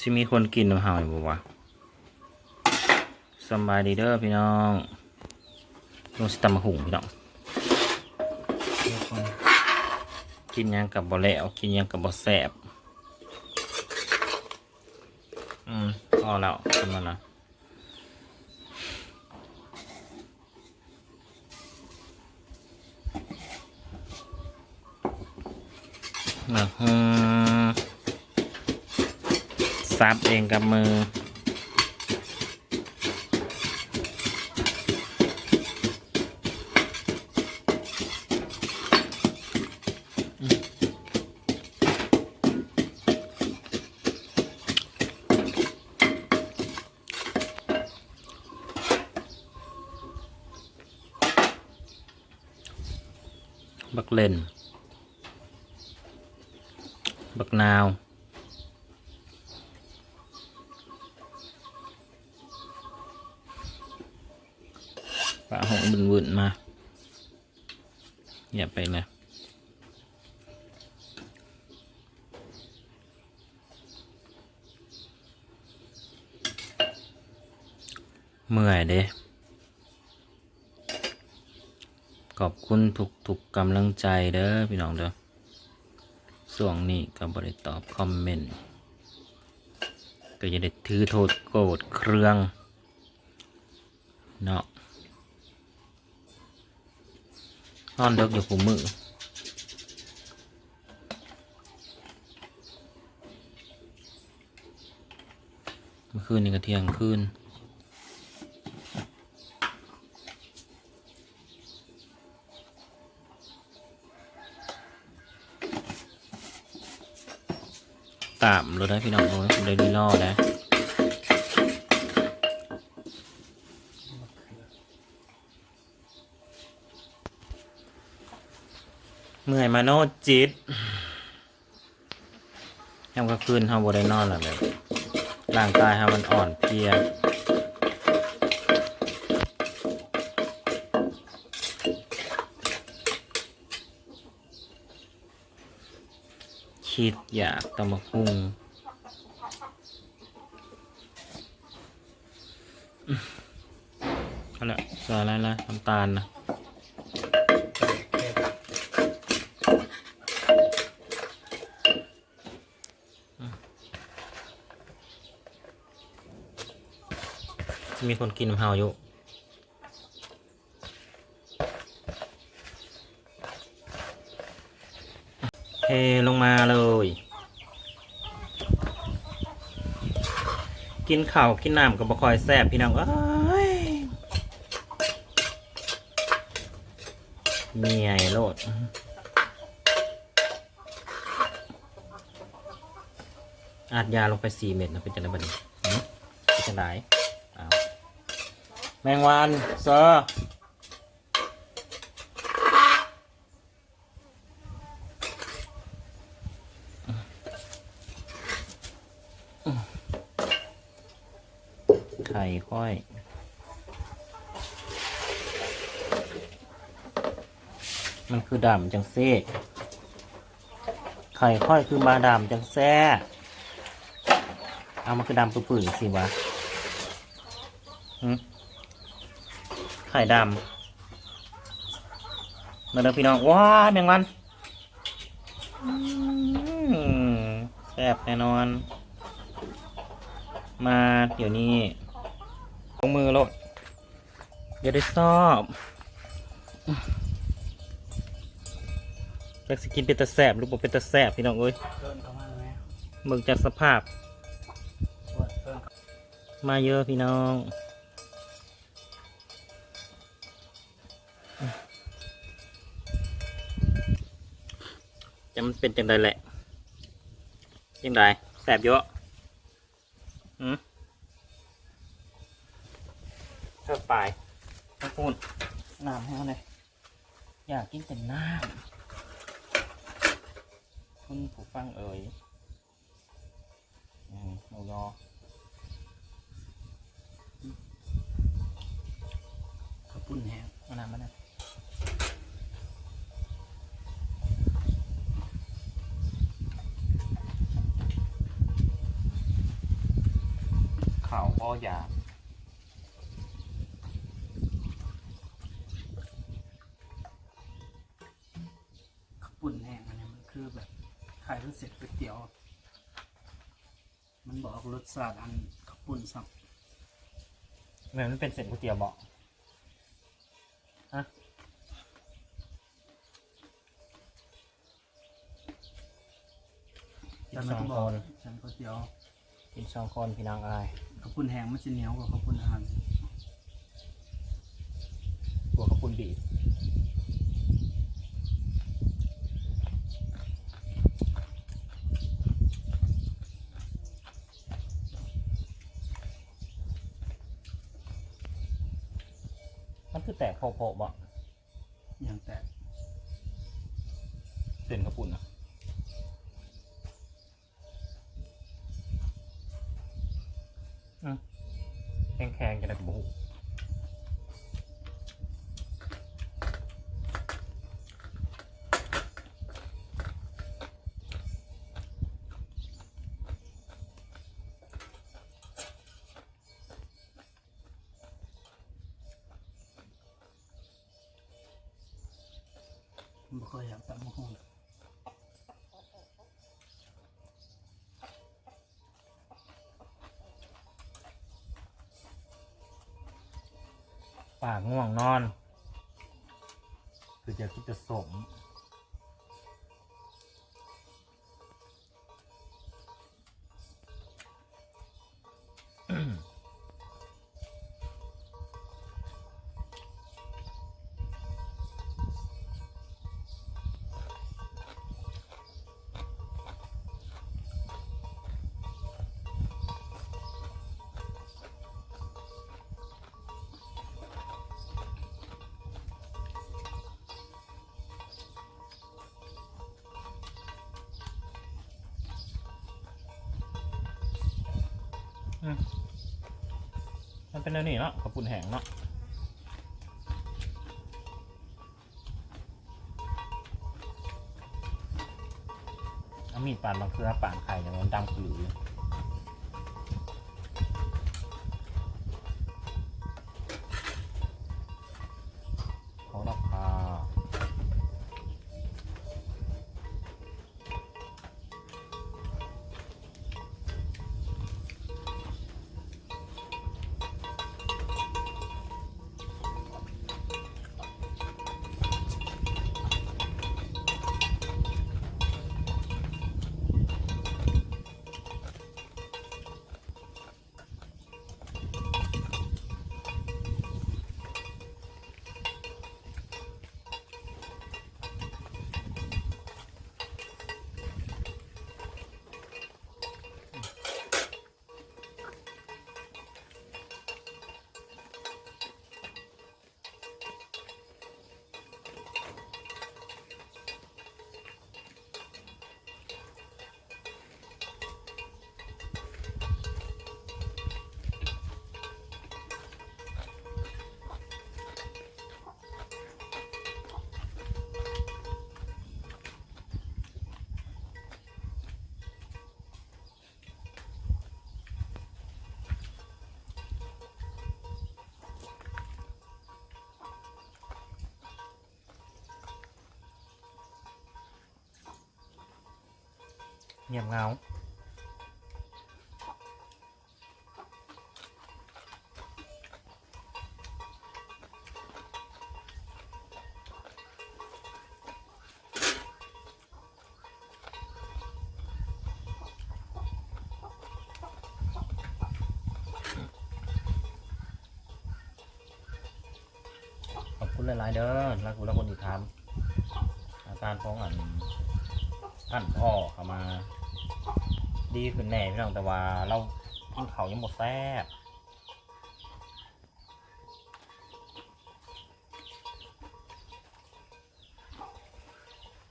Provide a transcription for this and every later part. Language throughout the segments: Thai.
สิมีคนกินน้ำเห่าอยู่บ่วะสบายดีเด้อพี่น้องลงสตำมะหุงพี่น้อง กินยังกับบ่แล้วกินยังกับบ่แสบอืมพอแล้วทำมานะนะฮึ ซับเองกับมือ บักเล่นบักนาว ปะหงบุนบุนๆมา อย่าไปเลยเมื่อยเด้ขอบคุณทุกทุกกำลังใจเด้อพี่น้องเด้อส่วงนี้ก็บริตอบคอมเมนต์ ก็จะได้ถือโทษโกรธเครื่องเนาะ นอนเด็กอยู่ผูมือเมื่อคืนนี้ก็เที่ยงคืนตามเราได้พี่น้องโอ้ยได้ดีล่อได้เมื่อมโนจิตยามกลางคืนเฮาบ่ได้นอนแล้วแบบร่างกายเฮามันอ่อนเพลียคิดอยากตำมะพุงเอาละใส่อะไรละน้ำตาลนะ มีคนกินน้ำเฮาอยู่เทลงมาเลย กินข้าวกินน้ำกับบะคอยแซ่บพี่น้องเอ้ยมีไงโลดอาดยาลงไปสี่เม็ดนะเป็นจังไดบัดนี้หืมเป็นจังไดอ้าว แมงวันเซอร์ไข่ค่อยมันคือดำจังเซ่ไข่ค่อยคือมาดำจังแซ่เอามันคือดำปื่นๆสิวะหึไข่ดำมาเด้อพี่น้องว้าแมงวันแซ่บแน่นอน มาเดี๋ยวนี้ลงมือโลดอย่าได้ซอบอยากสกินเป็นตะแสบหรือบ่เป็นตะแสบพี่น้องเอ้ยเมาไหมเบิ่งจากสภาพ มาเยอะพี่น้อง มันเป็นจังไดแหละจังไดแสบเยอะอืมเท่าไปต้องพูดน้ำให้เขาเลยอยากกินแต่น้ำคุณผู้ฟังเอ่ยอืมหมูยอขอบคุณแฮะเอาน้ำมานะ ออยากข้าวปุ้นแห้งอันนี้มันคือแบบขายเป็นเสร็จก๋วยเตี๋ยว มันบอกรสชาติอันข้าวปุ้นสับเหมือนมันเป็นเส้นก๋วยเตี๋ยวเบาะฮะแต่มันก็บอกฉันก๋วยเตี๋ยว กินสองคนพี่นางอาย ข้าวปุ้นแห้งมันจะเหนียวกว่าข้าวปุ้นอาหารบัวกระปุนบีบมันคือแตกโผล่ๆบ่อย่างแต่เส้นกระปุ่นอะ บ่ค่อยอยากตำมะฮงปากง่วงนอน คือจะคิดจะศพ เป็นอะไรนี่เนาะขอบคุณแหงเนาะเอามีดปาดมะเขือปาดไข่อย่างนั้นดำคือ เงียบเงาขอบคุณหลาย ๆ เด้อรักคุณและคนที่ทำอาการของอัน ท่านพ่อเข้ามา ดีขึ้นแน่พี่น้องแต่ว่าเรากินเขายังหมดแซ่บ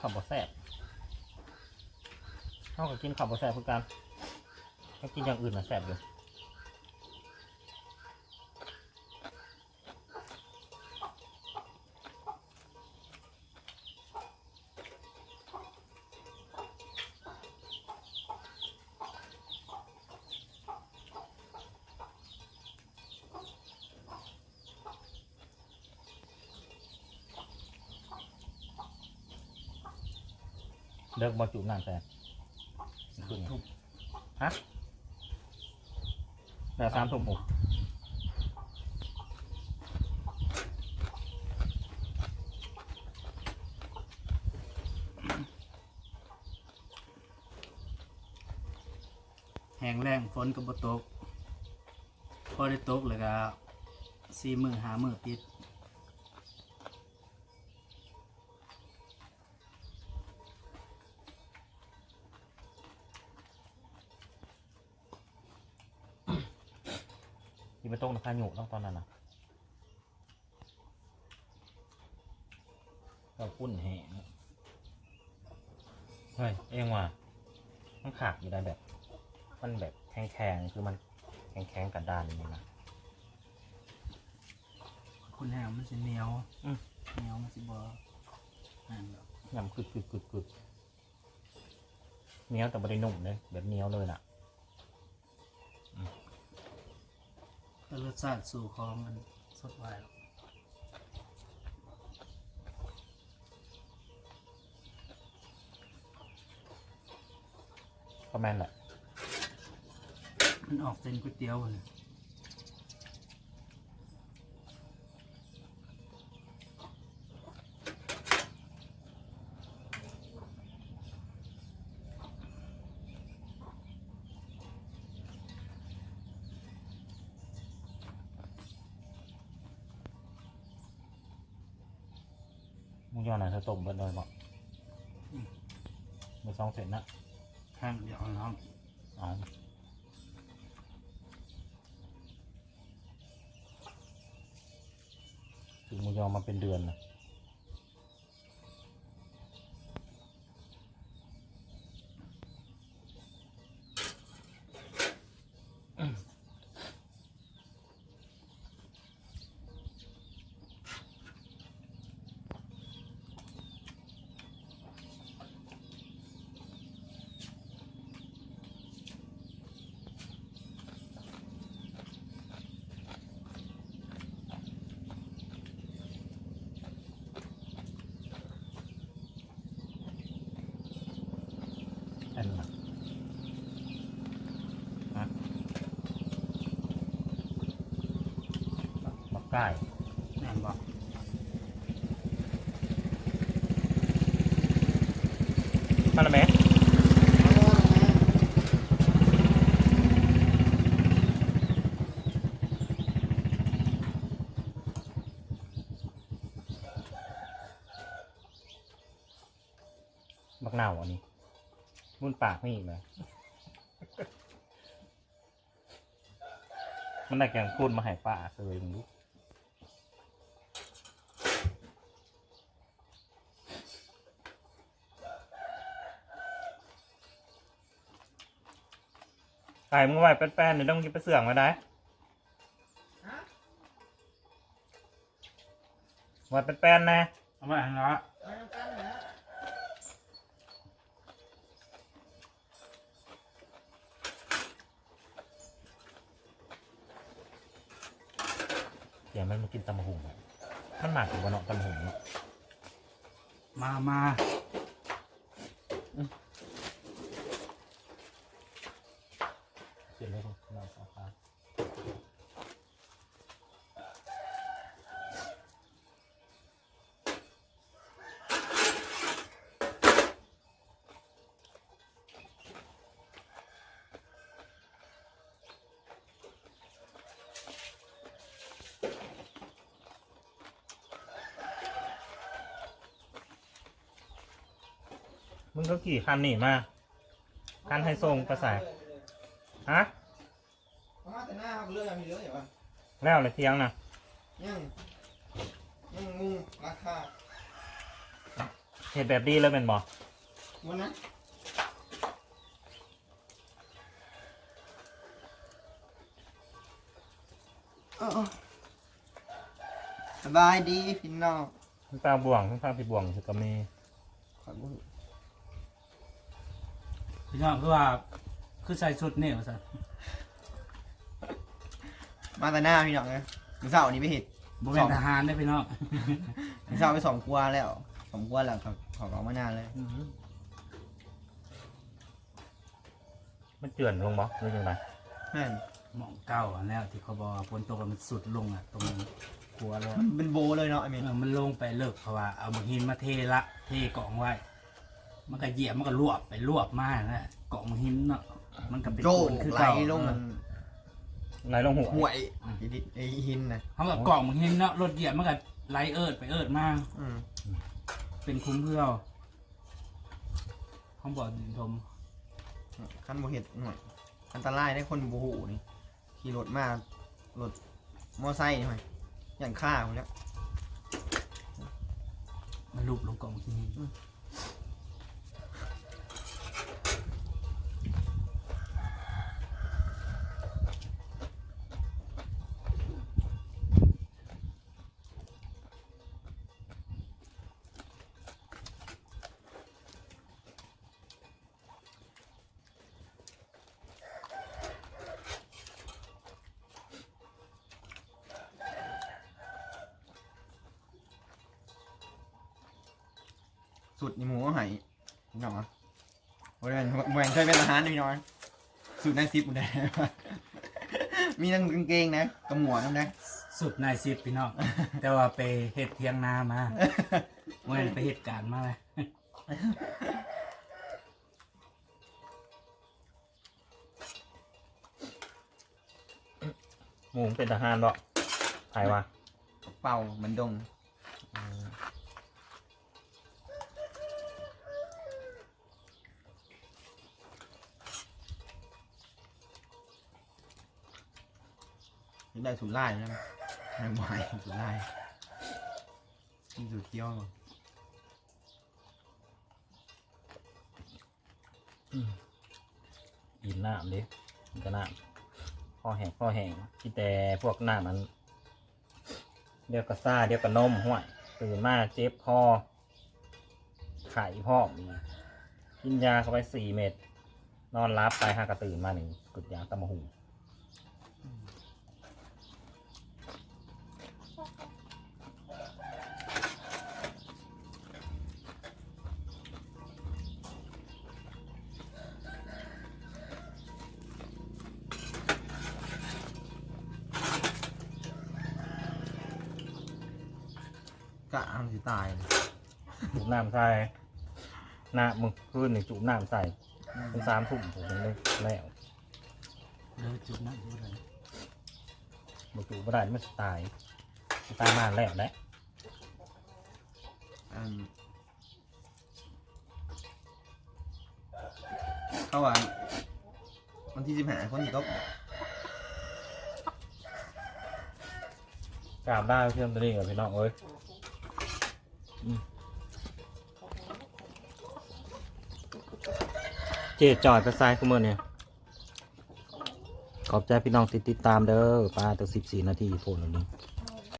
ข้าวบดแซ่บเท่ากับกินข้าวบดแซ่บคือกันถ้ากินอย่างอื่นนะแซ่บอยู่ เลิกบอจุงานแฟนขึ้นทุบฮะเดี๋ยวสามทุ่มหกแห้งแรงฝนกับบตก พอได้ตกเลยก็สี่มือหามือติด ที่ไปตกราคายุต้องตอนนั้นนะเราพุ่นแห้งเฮ้ย เองว่ะมันขาดอยู่ได้แบบ มันแบบแข็งๆคือมันแข็งๆกับด้านนี่นะคุณแห้งมันจะเหนียวอืมเหนียวมันจะบ่นั่นหรอยำกึดกึดกึดกึดเหนียวแต่ไม่ได้นุ่มเลยแบบเหนียวเลยน่ะ แต่รสชาติสู่คอมันสดไวหรอกก็แม่นแหละ มันออกเป็นก๋วยเตี๋ยวเลย หมูยอหน่อยเธอต้มเบิดเลยบอกมือซองเสร็จนะข้างเดียวน้องเอ๋อคือหมูยอมาเป็นเดือนนะ อันนั้นฮะบักไก่แม่นบอกมาแล้วไหมบักเน่าอันนี้ มุ่น ปากไม่อีกเลยมันได้แกงพูดมาให้ป้าเลยมึงรู้ไก่มึงไหวแป้นๆเดี๋ยวต้องกินไปเสื่องมาได้ไหวแป้นๆนะเอาไว้ให้ละ เดี๋ยวมันมากินตำมะหุ่งอะมัน หมากถึงวันเนาะตำหงเนาะมามาเสร็จแล้วครับนสองา มึงก็ขี่คันนี่มา คันให้ส่งประสาทฮะประมาณแต่หน้าครับเรื่องมีเรื่องอย่างวะแล้วเลยเที่ยงนะยังยังมุงราคาเหตุแบบดีเลยเป็นบอวันนั้นเออสบายดีพี่น้องทั้งตาบ่วงทั้งตาพี่บ่วงคือก็มีขอบคุณ พี่น้องคือว่าคือใส่ชุดนี่ว่าสันมาแต่หน้าพี่น้องนะมือเสาร์นี้ไปเห็ดบ่เป็นทหารได้อพี่น้องมือเสาร์ไปสองกัวแล้วสองกัวแล้วเขาเขาเอามานานเลยมันเจือนลงบ่หรือยังไงแม่นหมองเก้าอันแล้วที่เขาบอกว่าฝนตกแล้วมันสุดลงอะ ตรงครัวแล้วมันเป็นโบเลยเนาะไอ้เมนเออมันลงไปเลิกเพราะว่าเอามาหินมาเทละ เทกล่องไว้ มันก็เหยียบมันก็รวบไปรวบมานะกล่องหินเนาะมันก็เป็นโจ้ปูนคือไหลเก่าลงมันไหลลงหัวห่วยไอ้ดิไอ้หินนะเขาแบบกล่องหินเนาะรถเหยียบมันก็ไหลเอิดไปเอิดมาอืมเป็นคุ้มเพื่อเขาบอกดินทมขั้นโบเห็ดหน่อยอันตรายได้คนโบหูนี่ขี่รถมารถมอไซค์นี่หน่อยอย่างฆ่าคนแล้ว มันลุบลงกล่องหิน สุดนี่หมูหายพี่น้องอะโอ้ยเป็นแหวนเคยเป็นทหารนะพี่น้องสุดในซิปหมดเลยมีทั้งกางเกงนะกระหมวกนั่นนะสุดนายซิปพี่น้อง แต่ว่าไปเห็ดเทียงนามาเมื่อไปเหตุการณ์มาเลยหมูเป็นทหารบ่ใครวะเป่าเหมือนดง นี่ได้สุดไล่แล้วไม่ไหวสุดไล่นี่สุดเที่ยวกินน้ำดิมันก็น้ำคอแห้งคอแห้งที่แต่พวกน้ำมัน เดี๋ยวก็ซ่าเดี๋ยวก็นมห้วยตื่นมาเจ็บคอไข่พ่อมีกินยาเข้าไปสี่เม็ด นอนรับไปห้ากระตื่นมาหนึ่งกุดยาตะมะหู น้ำใส่หน้ามึงคืนหนึ่งจุบน้ำใส่เป็นสามทุ่มผมยังเลยแล้วเลิกจุดนั้นจุดนั้นบจุบไม่ได้มันสิตายสิตายมาแล้วแหละอืมเขาว่าวันที่สิบห้าคนที่ตกกราบได้เพื่อนตัวนี้กับพี่น้องเอ้ย เจ๊จอยไปซ้ายขึ้นมือเนี่ยขอบใจพี่น้องติดติดตามเด้อปลาตัวสิบสี่นาทีโผล่ตรงนี้